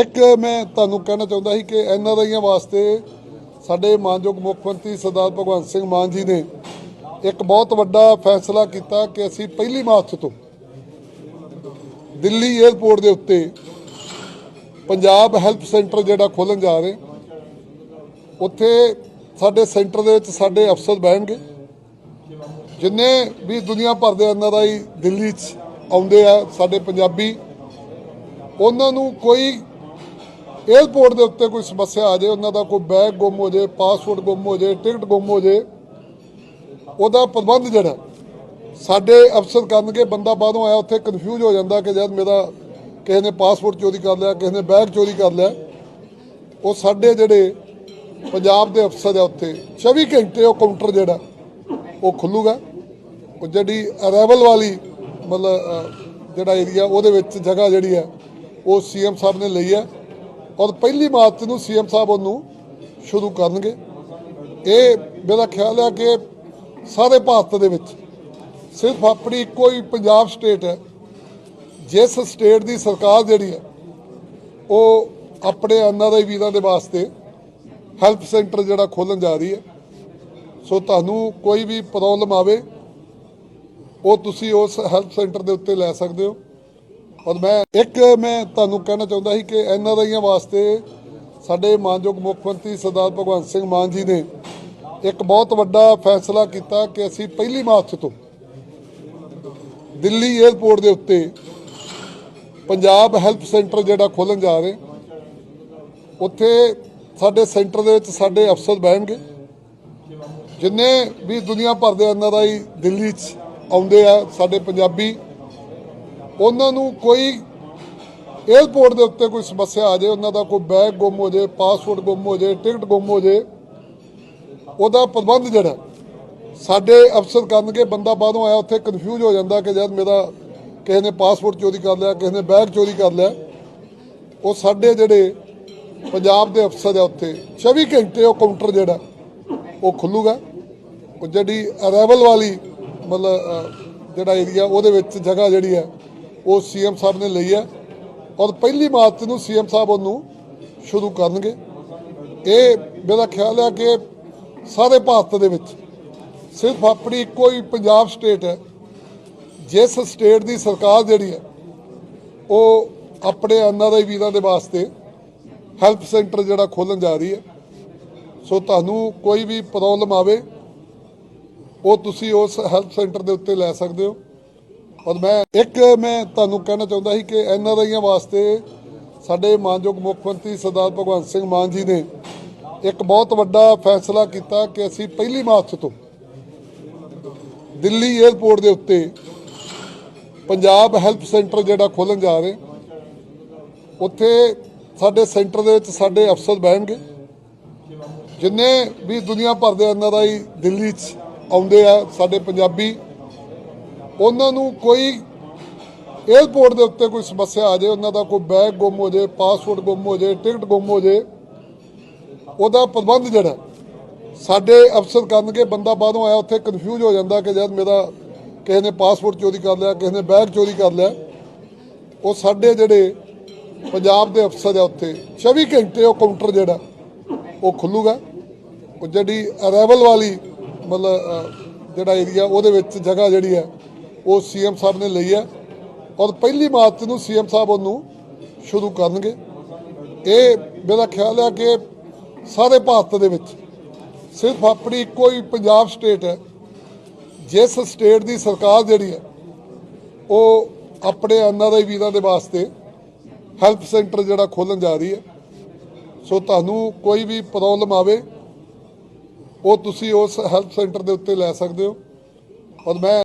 ਇੱਕ ਮੈਂ ਤੁਹਾਨੂੰ ਕਹਿਣਾ ਚਾਹੁੰਦਾ ਸੀ ਕਿ ਐੱਨ ਆਰ ਆਈਆਂ ਵਾਸਤੇ ਸਾਡੇ ਮਾਨਯੋਗ ਮੁੱਖ ਮੰਤਰੀ ਸਰਦਾਰ ਭਗਵੰਤ ਸਿੰਘ ਮਾਨ ਜੀ ਨੇ ਇੱਕ ਬਹੁਤ ਵੱਡਾ ਫੈਸਲਾ ਕੀਤਾ ਕਿ ਅਸੀਂ ਪਹਿਲੀ ਮਾਰਚ ਤੋਂ ਦਿੱਲੀ 에ਅਰਪੋਰਟ ਦੇ ਉੱਤੇ ਪੰਜਾਬ ਹੈਲਪ ਸੈਂਟਰ ਜਿਹੜਾ ਖੋਲਣ ਜਾ ਰਹੇ ਉੱਥੇ ਸਾਡੇ ਸੈਂਟਰ ਦੇ ਵਿੱਚ ਸਾਡੇ ਅਫਸਰ ਬਹਿਣਗੇ। ਜਿੰਨੇ ਵੀ ਦੁਨੀਆ ਭਰ ਦੇ ਐਨਆਰਆਈ ਦਿੱਲੀ 'ਚ ਆਉਂਦੇ ਆ, ਸਾਡੇ ਪੰਜਾਬੀ, ਉਹਨਾਂ ਨੂੰ ਕੋਈ 에ਅਰਪੋਰਟ ਦੇ ਉੱਤੇ ਕੋਈ ਸਮੱਸਿਆ ਆ ਜਾਏ, ਉਹਨਾਂ ਦਾ ਕੋਈ ਬੈਗ ਗੁੰਮ ਹੋ ਜਾਏ ਪਾਸਪੋਰਟ ਗੁੰਮ ਹੋ ਜਾਏ ਟਿਕਟ ਗੁੰਮ ਹੋ ਜਾਏ, ਉਹਦਾ ਪ੍ਰਬੰਧ ਜਿਹੜਾ ਸਾਡੇ ਅਫਸਰ ਕਰਨਗੇ, ਬੰਦਾ ਬਾਹਰੋਂ ਆਇਆ, ਉੱਥੇ ਕਨਫਿਊਜ਼ ਹੋ ਜਾਂਦਾ ਕਿ ਜਦ ਮੇਰਾ ਕਿਸੇ ਨੇ ਪਾਸਪੋਰਟ ਚੋਰੀ ਕਰ ਲਿਆ, ਕਿਸੇ ਨੇ ਬੈਗ ਚੋਰੀ ਕਰ ਲਿਆ। ਉਹ ਸਾਡੇ ਜਿਹੜੇ ਪੰਜਾਬ ਦੇ ਅਫਸਰ ਆ ਉੱਥੇ 24 ਘੰਟੇ ਉਹ ਕਾਊਂਟਰ ਜਿਹੜਾ, ਉਹ ਖੁੱਲੂਗਾ। ਉਹ ਜਿਹੜੀ ਅਰਾਈਵਲ ਵਾਲੀ, ਮਤਲਬ ਜਿਹੜਾ ਏਰੀਆ ਉਹਦੇ ਵਿੱਚ ਜਗ੍ਹਾ ਜਿਹੜੀ ਹੈ, ਉਹ ਸੀਐਮ ਸਾਹਿਬ ਨੇ ਲਈ ਹੈ। ਔਰ ਪਹਿਲੀ ਮਾਰਚ ਨੂੰ ਸੀਐਮ ਸਾਹਿਬ ਉਹਨੂੰ ਸ਼ੁਰੂ ਕਰਨਗੇ। ਇਹ ਮੇਰਾ ਖਿਆਲ ਹੈ ਕਿ ਸਾਰੇ ਭਾਰਤ ਦੇ ਵਿੱਚ ਸਿਰਫ ਆਪਣੀ ਇੱਕੋ ਹੀ ਪੰਜਾਬ ਸਟੇਟ ਹੈ। ਜਿਸ ਸਟੇਟ ਦੀ ਸਰਕਾਰ ਜਿਹੜੀ ਹੈ, ਉਹ ਆਪਣੇ ਐਨਆਰਆਈ ਵੀਰਾਂ ਦੇ ਵਾਸਤੇ ਹੈਲਪ ਸੈਂਟਰ ਜਿਹੜਾ ਖੋਲਣ ਜਾ ਰਹੀ ਹੈ। ਸੋ ਤੁਹਾਨੂੰ ਕੋਈ ਵੀ ਪ੍ਰੋਬਲਮ ਆਵੇ, ਉਹ ਤੁਸੀਂ ਉਸ ਹੈਲਪ ਸੈਂਟਰ ਦੇ ਉੱਤੇ ਲੈ ਸਕਦੇ ਹੋ। ਔਰ ਮੈਂ ਇੱਕ ਮੈਂ ਤੁਹਾਨੂੰ ਕਹਿਣਾ ਚਾਹੁੰਦਾ ਸੀ ਕਿ ਐੱਨ ਆਰ ਆਈਆਂ ਵਾਸਤੇ ਸਾਡੇ ਮਾਨਯੋਗ ਮੁੱਖ ਮੰਤਰੀ ਸਰਦਾਰ ਭਗਵੰਤ ਸਿੰਘ ਮਾਨ ਜੀ ਨੇ ਇੱਕ ਬਹੁਤ ਵੱਡਾ ਫੈਸਲਾ ਕੀਤਾ ਕਿ ਅਸੀਂ ਪਹਿਲੀ ਮਾਰਚ ਤੋਂ ਦਿੱਲੀ 에ਅਰਪੋਰਟ ਦੇ ਉੱਤੇ ਪੰਜਾਬ ਹੈਲਪ ਸੈਂਟਰ ਜਿਹੜਾ ਖੋਲਣ ਜਾ ਰਹੇ ਉੱਥੇ ਸਾਡੇ ਸੈਂਟਰ ਦੇ ਵਿੱਚ ਸਾਡੇ ਅਫਸਰ ਬਹਿਣਗੇ। ਜਿੰਨੇ ਵੀ ਦੁਨੀਆ ਭਰ ਦੇ ਐਨਆਰਆਈ ਦਿੱਲੀ 'ਚ ਆਉਂਦੇ ਆ, ਸਾਡੇ ਪੰਜਾਬੀ ਉਹਨਾਂ ਨੂੰ ਕੋਈ 에ਅਰਪੋਰਟ ਦੇ ਉੱਤੇ ਕੋਈ ਸਮੱਸਿਆ ਆ ਜਾਏ, ਉਹਨਾਂ ਦਾ ਕੋਈ ਬੈਗ ਗੁੰਮ ਹੋ ਜਾਏ ਪਾਸਪੋਰਟ ਗੁੰਮ ਹੋ ਜਾਏ ਟਿਕਟ ਗੁੰਮ ਹੋ ਜਾਏ, ਉਹਦਾ ਪ੍ਰਬੰਧ ਜਿਹੜਾ ਸਾਡੇ ਅਫਸਰ ਕਰਨਗੇ, ਬੰਦਾ ਬਾਹਰੋਂ ਆਇਆ, ਉੱਥੇ ਕਨਫਿਊਜ਼ ਹੋ ਜਾਂਦਾ ਕਿ ਜਦ ਮੇਰਾ ਕਿਸੇ ਨੇ ਪਾਸਪੋਰਟ ਚੋਰੀ ਕਰ ਲਿਆ, ਕਿਸੇ ਨੇ ਬੈਗ ਚੋਰੀ ਕਰ ਲਿਆ। ਉਹ ਸਾਡੇ ਜਿਹੜੇ ਪੰਜਾਬ ਦੇ ਅਫਸਰ ਆ ਉੱਥੇ 24 ਘੰਟੇ ਉਹ ਕਾਊਂਟਰ ਜਿਹੜਾ, ਉਹ ਖੁੱਲੂਗਾ। ਉਹ ਜਿਹੜੀ ਅਰਾਈਵਲ ਵਾਲੀ ਮਤਲਬ ਜਿਹੜਾ ਏਰੀਆ ਉਹਦੇ ਵਿੱਚ ਜਗ੍ਹਾ ਜਿਹੜੀ ਹੈ ਉਹ ਸੀਐਮ ਸਾਹਿਬ ਨੇ ਲਈ ਹੈ ਔਰ ਪਹਿਲੀ ਮਾਰਚ ਨੂੰ ਸੀਐਮ ਸਾਹਿਬ ਉਹਨੂੰ ਸ਼ੁਰੂ ਕਰਨਗੇ। ਇਹ ਮੇਰਾ ਖਿਆਲ ਹੈ ਕਿ ਸਾਰੇ ਭਾਰਤ ਦੇ ਵਿੱਚ ਸਿਰਫ ਆਪਣੀ ਇੱਕੋ ਹੀ ਪੰਜਾਬ ਸਟੇਟ ਹੈ। ਜਿਸ ਸਟੇਟ ਦੀ ਸਰਕਾਰ ਜਿਹੜੀ ਹੈ, ਉਹ ਆਪਣੇ ਐਨਆਰਆਈ ਵੀਰਾਂ ਦੇ ਵਾਸਤੇ ਹੈਲਪ ਸੈਂਟਰ ਜਿਹੜਾ ਖੋਲਣ ਜਾ ਰਹੀ ਹੈ। ਸੋ ਤੁਹਾਨੂੰ ਕੋਈ ਵੀ ਪ੍ਰੋਬਲਮ ਆਵੇ, ਉਹ ਤੁਸੀਂ ਉਸ ਹੈਲਪ ਸੈਂਟਰ ਦੇ ਉੱਤੇ ਲੈ ਸਕਦੇ ਹੋ। ਔਰ ਮੈਂ ਇੱਕ ਮੈਂ ਤੁਹਾਨੂੰ ਕਹਿਣਾ ਚਾਹੁੰਦਾ ਸੀ ਕਿ ਐੱਨ ਆਰ ਆਈਆਂ ਵਾਸਤੇ ਸਾਡੇ ਮਾਨਯੋਗ ਮੁੱਖ ਮੰਤਰੀ ਸਰਦਾਰ ਭਗਵੰਤ ਸਿੰਘ ਮਾਨ ਜੀ ਨੇ ਇੱਕ ਬਹੁਤ ਵੱਡਾ ਫੈਸਲਾ ਕੀਤਾ ਕਿ ਅਸੀਂ ਪਹਿਲੀ ਮਾਰਚ ਤੋਂ ਦਿੱਲੀ 에ਅਰਪੋਰਟ ਦੇ ਉੱਤੇ ਪੰਜਾਬ ਹੈਲਪ ਸੈਂਟਰ ਜਿਹੜਾ ਖੋਲਣ ਜਾ ਰਹੇ, ਉੱਥੇ ਸਾਡੇ ਸੈਂਟਰ ਦੇ ਵਿੱਚ ਸਾਡੇ ਅਫਸਰ ਬਹਿਣਗੇ। ਜਿੰਨੇ ਵੀ ਦੁਨੀਆ ਭਰ ਦੇ ਐਨਆਰਆਈ ਦਿੱਲੀ 'ਚ ਆਉਂਦੇ ਆ, ਸਾਡੇ ਪੰਜਾਬੀ ਉਹਨਾਂ ਨੂੰ ਕੋਈ 에ਅਰਪੋਰਟ ਦੇ ਉੱਤੇ ਕੋਈ ਸਮੱਸਿਆ ਆ ਜਾਏ, ਉਹਨਾਂ ਦਾ ਕੋਈ ਬੈਗ ਗੁੰਮ ਹੋ ਜਾਏ ਪਾਸਪੋਰਟ ਗੁੰਮ ਹੋ ਜਾਏ ਟਿਕਟ ਗੁੰਮ ਹੋ ਜਾਏ, ਉਹਦਾ ਪ੍ਰਬੰਧ ਜਿਹੜਾ ਸਾਡੇ ਅਫਸਰ ਕਰਨਗੇ, ਬੰਦਾ ਬਾਹਰੋਂ ਆਇਆ, ਉੱਥੇ ਕਨਫਿਊਜ਼ ਹੋ ਜਾਂਦਾ ਕਿ ਜਦ ਮੇਰਾ ਕਿਸੇ ਨੇ ਪਾਸਪੋਰਟ ਚੋਰੀ ਕਰ ਲਿਆ, ਕਿਸੇ ਨੇ ਬੈਗ ਚੋਰੀ ਕਰ ਲਿਆ। ਉਹ ਸਾਡੇ ਜਿਹੜੇ ਪੰਜਾਬ ਦੇ ਅਫਸਰ ਆ ਉੱਥੇ 24 ਘੰਟੇ ਉਹ ਕਾਊਂਟਰ ਜਿਹੜਾ, ਉਹ ਖੁੱਲੂਗਾ। ਉਹ ਜਿਹੜੀ ਅਰਾਈਵਲ ਵਾਲੀ ਮਤਲਬ ਜਿਹੜਾ ਏਰੀਆ ਉਹਦੇ ਵਿੱਚ ਜਗ੍ਹਾ ਜਿਹੜੀ ਹੈ ਉਹ ਸੀਐਮ ਸਾਹਿਬ ਨੇ ਲਈ ਹੈ ਔਰ ਪਹਿਲੀ ਮਾਰਚ ਨੂੰ ਸੀਐਮ ਸਾਹਿਬ ਉਹਨੂੰ ਸ਼ੁਰੂ ਕਰਨਗੇ। ਇਹ ਮੇਰਾ ਖਿਆਲ ਹੈ ਕਿ ਸਾਰੇ ਭਾਰਤ ਦੇ ਵਿੱਚ ਸਿਰਫ ਆਪਣੀ ਇੱਕੋ ਹੀ ਪੰਜਾਬ ਸਟੇਟ ਹੈ। ਜਿਸ ਸਟੇਟ ਦੀ ਸਰਕਾਰ ਜਿਹੜੀ ਹੈ, ਉਹ ਆਪਣੇ ਐਨਆਰਆਈ ਵੀਰਾਂ ਦੇ ਵਾਸਤੇ ਹੈਲਪ ਸੈਂਟਰ ਜਿਹੜਾ ਖੋਲਣ ਜਾ ਰਹੀ ਹੈ। ਸੋ ਤੁਹਾਨੂੰ ਕੋਈ ਵੀ ਪ੍ਰੋਬਲਮ ਆਵੇ, ਉਹ ਤੁਸੀਂ ਉਸ ਹੈਲਪ ਸੈਂਟਰ ਦੇ ਉੱਤੇ ਲੈ ਸਕਦੇ ਹੋ। ਔਰ ਮੈਂ